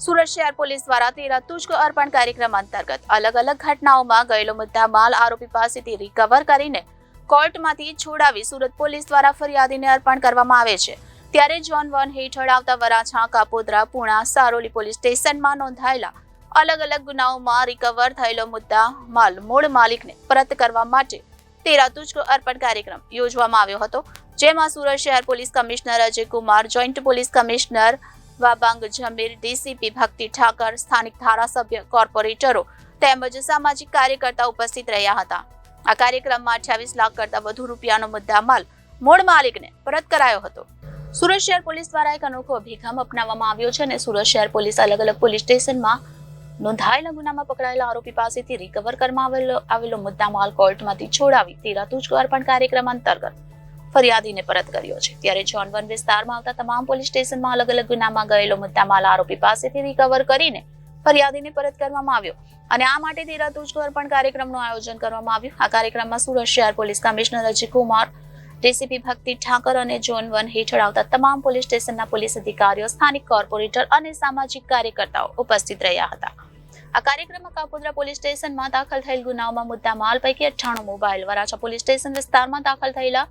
સુરત શહેર પોલીસ દ્વારા તેરા તુષ્ક અર્પણ કાર્યક્રમ અંતર્ગત અલગ અલગ ઘટનાઓમાં ગયેલો મુદ્દા માલ આરોપી પાસેથી રિકવર કરીને કોર્ટમાંથી છોડાવી સુરત પોલીસ દ્વારા ફરિયાદીને અર્પણ કરવામાં આવે છે. ત્યારે ઝોન વન હેઠળ આવતા વરાછા, કાપોદ્રા, પુણા, સારોલી પોલીસ સ્ટેશનમાં નોંધાયેલા અલગ અલગ ગુનાઓમાં રિકવર થયેલો મુદ્દા માલ મૂળ માલિકને પરત કરવા માટે તેરા તુષ્ક અર્પણ કાર્યક્રમ યોજવામાં આવ્યો હતો. જેમાં સુરત શહેર police commissioner Ajay Kumar joint police commissioner Wabang Jamir DCP Bhakti Thakar, સ્થાનિક ધારાસભ્ય, કોર્પોરેટરો તેમજ સામાજિક કાર્યકર્તા ઉપસ્થિત રહ્યા હતા. આ કાર્યક્રમમાં અઠ્યાવીસ લાખ કરતા વધુ રૂપિયાનો મુદ્દામાલ મૂળ માલિકને પરત કરાયો હતો. સુરત શહેર પોલીસ દ્વારા એક અનોખો અભિગમ અપનાવવામાં આવ્યો છે અને સુરત શહેર પોલીસ અલગ અલગ પોલીસ સ્ટેશનમાં નોંધાયેલા ગુનામાં પકડાયેલા આરોપી પાસેથી રિકવર કરવામાં આવેલો આવેલો મુદ્દામાલ કોર્ટમાંથી છોડાવી તેરા તુજ કાર્યક્રમ અંતર્ગત ફરિયાદીને પરત કર્યો છે. ત્યારે જોન વન વિસ્તારમાં આવતા તમામ પોલીસ સ્ટેશનમાં અલગ અલગ ગુનામાં ગયેલો મુદ્દામાલ આરોપી પાસેથી રિકવર કરીને ફરિયાદીને પરત કરવામાં આવ્યો. અને આ માટે તેરા તુષ્ક પણ કાર્યક્રમનું આયોજન કરવામાં આવ્યું. આ કાર્યક્રમમાં સુરત શહેર police commissioner Ajay Kumar, DCP Bhakti Thakar અને ઝોન વન હેઠળ આવતા તમામ પોલીસ સ્ટેશનના પોલીસ અધિકારીઓ, સ્થાનિક કોર્પોરેટર અને સામાજિક કાર્યકર્તાઓ ઉપસ્થિત રહ્યા હતા. આ કાર્યક્રમમાં કાપોદ્રા પોલીસ સ્ટેશનમાં દાખલ થયેલ ગુનાઓમાં મુદ્દામાલ પૈકી અઠ્ઠાણું મોબાઈલ વરાછા પોલીસ સ્ટેશન વિસ્તારમાં દાખલ થયેલા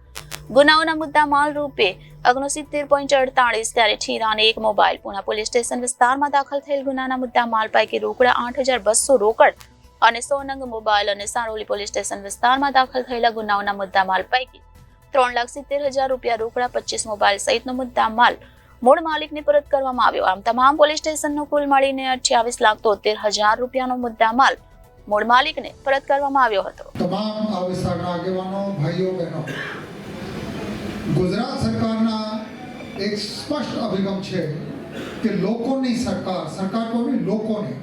ગુનાઓના મુદ્દા માલ રૂપે ઓગણસિત્તેર પોઈન્ટ અડતાળીસ ત્યારે ઠીરાને એક મોબાઈલ પુના પોલીસ સ્ટેશન વિસ્તારમાં દાખલ થયેલ ગુનાના મુદ્દા માલ પૈકી રોકડા આઠ હજાર બસો રોકડ અને સોનંગ મોબાઈલ અને સારોલી પોલીસ સ્ટેશન વિસ્તારમાં દાખલ થયેલા ગુનાઓના મુદ્દા માલ પૈકી ત્રણ લાખ સિત્તેર હજાર રૂપિયા રોકડા, પચીસ મોબાઈલ સહિતનો મુદ્દા માલ મૂળ માલિકને પરત કરવામાં આવ્યો. આમ તમામ પોલીસ સ્ટેશનનો કુલ મળીને અઠ્યાવીસ લાખ તોતેર હજાર રૂપિયાનો મુદ્દા માલ મૂળ માલિકને પરત કરવામાં આવ્યો હતો. તમામ આગેવાનો, ભાઈઓ, બહેનો ગુજરાત સરકારના એક સ્પષ્ટ અભિગમ છે કે લોકોની સરકાર સરકાર કોની લોકોને,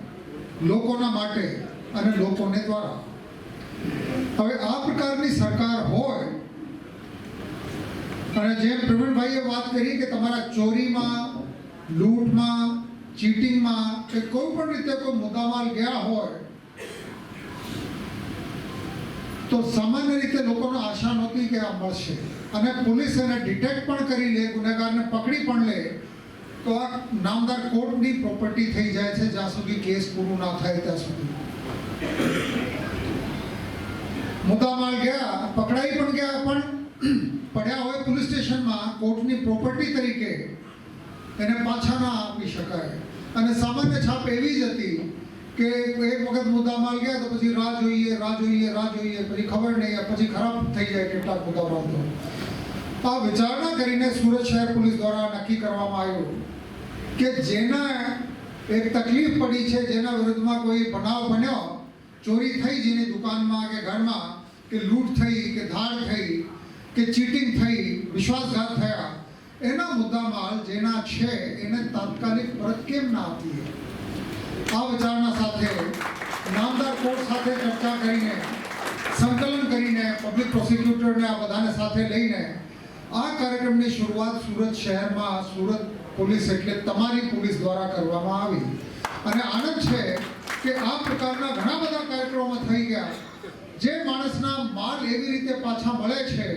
લોકોના માટે અને લોકોને દ્વારા. હવે આ પ્રકારની સરકાર હોય, અને જેમ પ્રવીણભાઈએ વાત કરી કે તમારા ચોરીમાં, લૂંટમાં, ચીટિંગમાં કે કોઈ પણ રીતે કોઈ મુદ્દામાલ ગયા હોય તો સામાન્ય રીતે લોકોને આશા નહોતી કે આ મળશે. અને પોલીસ એને ડિટેક્ટ પણ કરી લે, ગુનેગારને પકડી પણ લે, તો આ નામદાર કોર્ટની પ્રોપર્ટી થઈ જાય છે, જ્યાં સુધી કેસ પૂરું ના થાય ત્યાં સુધી. મુદ્દામાલ ગયા, પકડાઈ પણ ગયા, પણ પડ્યા હોય પોલીસ સ્ટેશનમાં, કોર્ટની પ્રોપર્ટી તરીકે એને પાછા ના આપી શકાય. અને સામાન્ય છાપ એવી જ હતી કે એક વખત મુદ્દામાલ ગયા તો પછી રાહ જોઈએ રાહ જોઈએ રાહ જોઈએ. પછી ખબર નહીં પછી ખરાબ થઈ જાય કેટલાક મુદ્દામાલ તો. આ વિચારણા કરીને સુરત શહેર પોલીસ દ્વારા નક્કી કરવામાં આવ્યું કે જેના એક તકલીફ પડી છે, જેના વિરુદ્ધમાં કોઈ બનાવ બન્યો, ચોરી થઈ જેની દુકાનમાં કે ઘરમાં, કે લૂંટ થઈ, કે ધાડ થઈ, કે ચીટિંગ થઈ, વિશ્વાસઘાત થયા, એના મુદ્દામાલ જેના છે, એને તાત્કાલિક પરત કેમ ના આપીએ? આ વિચારણા સાથે નામદાર કોર્ટ સાથે ચર્ચા કરીને, સંકલન કરીને પબ્લિક પ્રોસિક્યુટરને આ બધાને સાથે લઈને આ કાર્યક્રમની શરૂઆત સુરત શહેરમાં સુરત પોલીસ એટલે તમારી પોલીસ દ્વારા કરવામાં આવી. અને આનંદ છે કે આ પ્રકારના ઘણા બધા કાર્યક્રમો થઈ ગયા. જે માણસના માલ એવી રીતે પાછા મળે છે,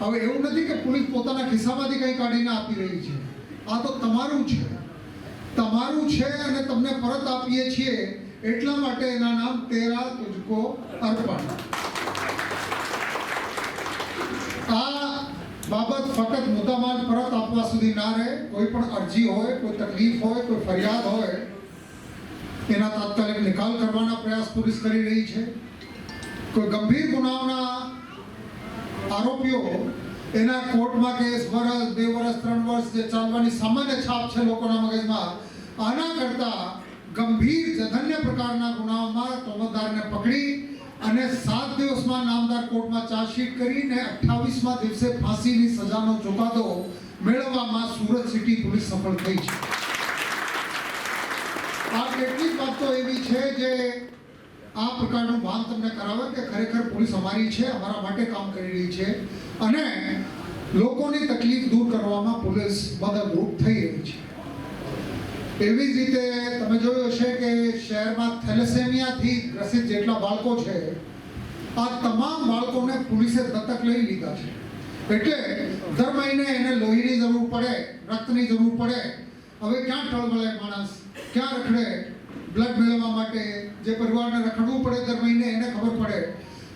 હવે એવું નથી કે પોલીસ પોતાના ખિસ્સામાંથી કંઈ કાઢીને આપી રહી છે. આ તો તમારું છે. તમારું છે અને તમને પરત આપીએ છીએ. એટલા માટે એના નામ તેરા તુજકો અર્પણ. આ બાબત ફક્ત મુદ્દામાલ પરત આપવા સુધી ના રહે. કોઈ પણ અરજી હોય, કોઈ તકલીફ હોય, કોઈ ફરિયાદ હોય, એના તાત્કાલિક નિકાલ કરવાના પ્રયાસ પોલીસ કરી રહી છે. કોઈ ગંભીર ગુનાઓના આરોપીઓ એના કોર્ટમાં કેસ વર્ષ બે વર્ષ, ત્રણ વર્ષ જે ચાલવાની સામાન્ય છાપ છે લોકોના મગજમાં, આના કરતા ગંભીર જઘન્ય પ્રકારના ગુનાઓમાં તોમતદારને પકડી અને સાત દિવસમાં નામદાર કોર્ટમાં ચાર્જશીટ કરીને અઠ્ઠાવીસમાં દિવસે ફાંસીની સજાનો ચુકાદો મેળવવામાં સુરત સિટી પોલીસ સફળ થઈ છે. આ કેટલીક બાબતો એવી છે જે આ પ્રકારનું ભાન તમને કરાવે કે ખરેખર પોલીસ અમારી છે, અમારા માટે કામ કરી રહી છે. અને લોકોની તકલીફ દૂર કરવામાં પોલીસ મદદરૂપ થઈ રહી છે. એવી જ રીતે તમે જોયું હશે કે શહેરમાં થેલેસેમિયાથી ગ્રસિત જેટલા બાળકો છે, આ તમામ બાળકોને પોલીસે દત્તક લઈ લીધા છે. એટલે દર મહિને એને લોહીની જરૂર પડે, રક્તની જરૂર પડે. હવે ક્યાં ટળમળે માણસ? ક્યાં રખડે? બ્લડ મેળવવા માટે જે પરિવારને રખડવું પડે દર મહિને એને ખબર પડે.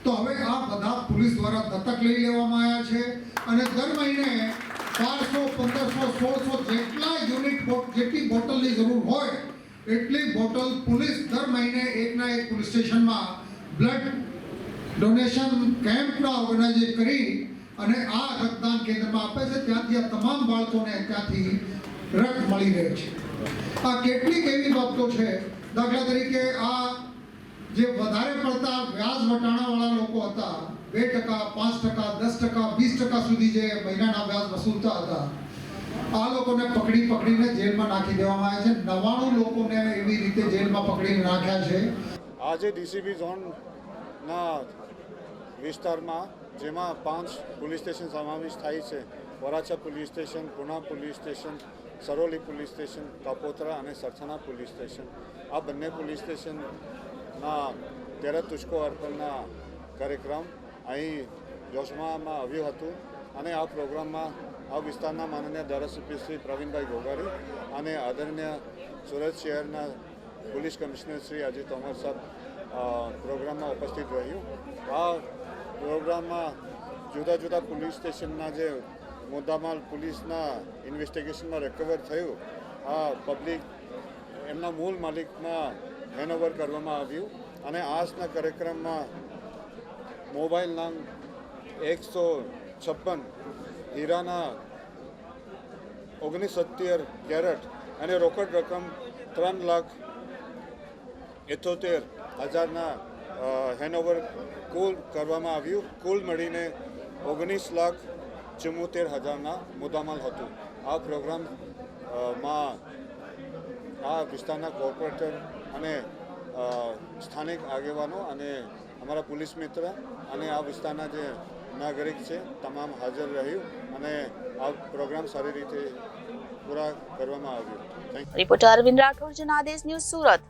તો હવે આ બધા પોલીસ દ્વારા દત્તક લઈ લેવામાં આવ્યા છે અને દર મહિને બારસો, પંદરસો, સોળસો જેટલા યુનિટ જેટલી બોટલની જરૂર હોય, એટલી બોટલ પોલીસ દર મહિને એકના એક પોલીસ સ્ટેશનમાં બ્લડ ડોનેશન કેમ્પના ઓર્ગેનાઇઝ કરી અને આ રક્તદાન કેન્દ્રમાં આપે છે. ત્યાંથી આ તમામ બાળકોને ત્યાંથી રક્ત મળી રહે છે. આ કેટલીક એવી બાબતો છે. દાખલા તરીકે આ જે વધારે પડતા વ્યાજ વટાણાવાળા લોકો હતા, બે ટકા, પાંચ ટકા, દસ ટકા, વીસ ટકા સુધી જે મહિનાના વ્યાજ વસૂલતા હતા, આ લોકોને પકડી પકડીને જેલમાં નાખી દેવામાં આવે છે. નવાણું લોકોને એવી રીતે જેલમાં પકડીને નાખ્યા છે. આજે ડીસીબી ઝોનના વિસ્તારમાં, જેમાં પાંચ પોલીસ સ્ટેશન સમાવેશ થાય છે. Varachha police station, Puna police station, Saroli police station, Kapodra અને સરથાણા પોલીસ સ્ટેશન. આ બંને પોલીસ સ્ટેશનના તેરત તુષ્કો અર્પણના કાર્યક્રમ અહીં જોશમામાં આવ્યું હતું અને આ પ્રોગ્રામમાં આ વિસ્તારના માનનીય ધારાસભ્ય શ્રી પ્રવીણભાઈ ગોગારી અને આદરણીય સુરત શહેરના પોલીસ કમિશનર શ્રી અજય તોમર સાહેબ પ્રોગ્રામમાં ઉપસ્થિત રહ્યું. આ પ્રોગ્રામમાં જુદા જુદા પોલીસ સ્ટેશનના જે મુદ્દામાલ પોલીસના ઇન્વેસ્ટિગેશનમાં રિકવર થયું, આ પબ્લિક એમના મૂળ માલિકમાં હેન્ડઓવર કરવામાં આવ્યું અને આજના કાર્યક્રમમાં મોબાઈલ નામ એકસો છપ્પન, હીરાના ઓગણીસ સત્તેર કેરેટ અને રોકડ રકમ ત્રણ લાખ એથોતેર હજારના હેન્ડઓવર કુલ કરવામાં આવ્યું. કુલ મળીને ઓગણીસ લાખ ચુમ્મોતેર હજારના મુદ્દામાલ હતું. આ પ્રોગ્રામમાં આ વિસ્તારના કોર્પોરેટર અને સ્થાનિક આગેવાનો અને અમારા પોલીસ મિત્ર અને આ વિસ્તારના જે નાગરિક છે, તમામ હાજર રહ્યું અને આ પ્રોગ્રામ સારી રીતે પૂરા કરવામાં આવ્યો. Reporter Arvind Rathod, Janadesh news Surat.